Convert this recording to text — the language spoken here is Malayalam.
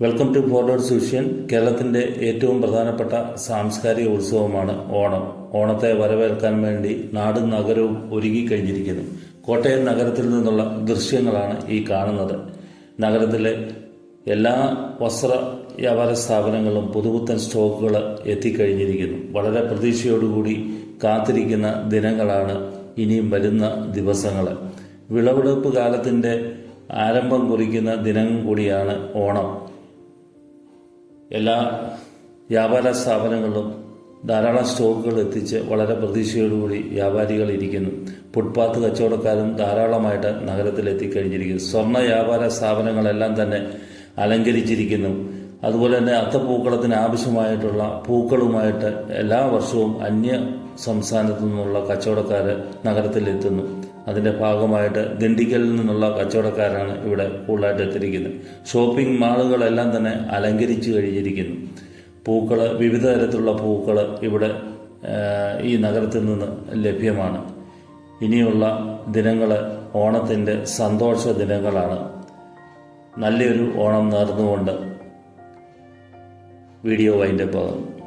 വെൽക്കം ടു ഫോർവേഡ് സുഷ്യൻ കേരളത്തിന്റെ ഏറ്റവും പ്രധാനപ്പെട്ട സാംസ്കാരിക ഉത്സവമാണ് ഓണം. ഓണത്തെ വരവേൽക്കാൻ വേണ്ടി നാടും നഗരവും ഒരുങ്ങിക്കഴിഞ്ഞിരിക്കുന്നു കോട്ടയം നഗരത്തിൽ നിന്നുള്ള ദൃശ്യങ്ങളാണ് ഈ കാണുന്നത്. നഗരത്തിലെ എല്ലാ വസ്ത്ര വ്യാപാര സ്ഥാപനങ്ങളും പുതുപുത്തൻ സ്റ്റോക്കുകൾ എത്തിക്കഴിഞ്ഞിരിക്കുന്നു. വളരെ പ്രതീക്ഷയോടുകൂടി കാത്തിരിക്കുന്ന ദിനങ്ങളാണ് ഇനിയും വരുന്ന ദിവസങ്ങൾ വിളവെടുപ്പ് കാലത്തിന്റെ ആരംഭം കുറിക്കുന്ന ദിനം കൂടിയാണ് ഓണം. എല്ലാ വ്യാപാര സ്ഥാപനങ്ങളിലും ധാരാളം സ്റ്റോക്കുകൾ എത്തിച്ച് വളരെ പ്രതീക്ഷയോടുകൂടി വ്യാപാരികൾ ഇരിക്കുന്നു. ഫുട്പാത്ത് കച്ചവടക്കാരും ധാരാളമായിട്ട് നഗരത്തിൽ എത്തിക്കഴിഞ്ഞിരിക്കുന്നു. സ്വർണ വ്യാപാര സ്ഥാപനങ്ങളെല്ലാം തന്നെ അലങ്കരിച്ചിരിക്കുന്നു. അതുപോലെ തന്നെ അത്തപ്പൂക്കളത്തിന് ആവശ്യമായിട്ടുള്ള പൂക്കളുമായിട്ട് എല്ലാ വർഷവും അന്യ സംസ്ഥാനത്തു നിന്നുള്ള കച്ചവടക്കാർ നഗരത്തിൽ എത്തുന്നു. അതിന്റെ ഭാഗമായിട്ട് ദിണ്ടിക്കലിൽ നിന്നുള്ള കച്ചവടക്കാരാണ് ഇവിടെ കൂടുതലായിട്ട് എത്തിയിരിക്കുന്നത്. ഷോപ്പിംഗ് മാളുകളെല്ലാം തന്നെ അലങ്കരിച്ചു കഴിഞ്ഞിരിക്കുന്നു. പൂക്കൾ വിവിധ തരത്തിലുള്ള പൂക്കൾ ഇവിടെ ഈ നഗരത്തിൽ നിന്ന് ലഭ്യമാണ്. ഇനിയുള്ള ദിനങ്ങൾ ഓണത്തിന്റെ സന്തോഷ ദിനങ്ങളാണ്. നല്ലൊരു ഓണം നേർന്നുകൊണ്ട് വീഡിയോ വൈൻഡപ്പ് ആകുന്നു.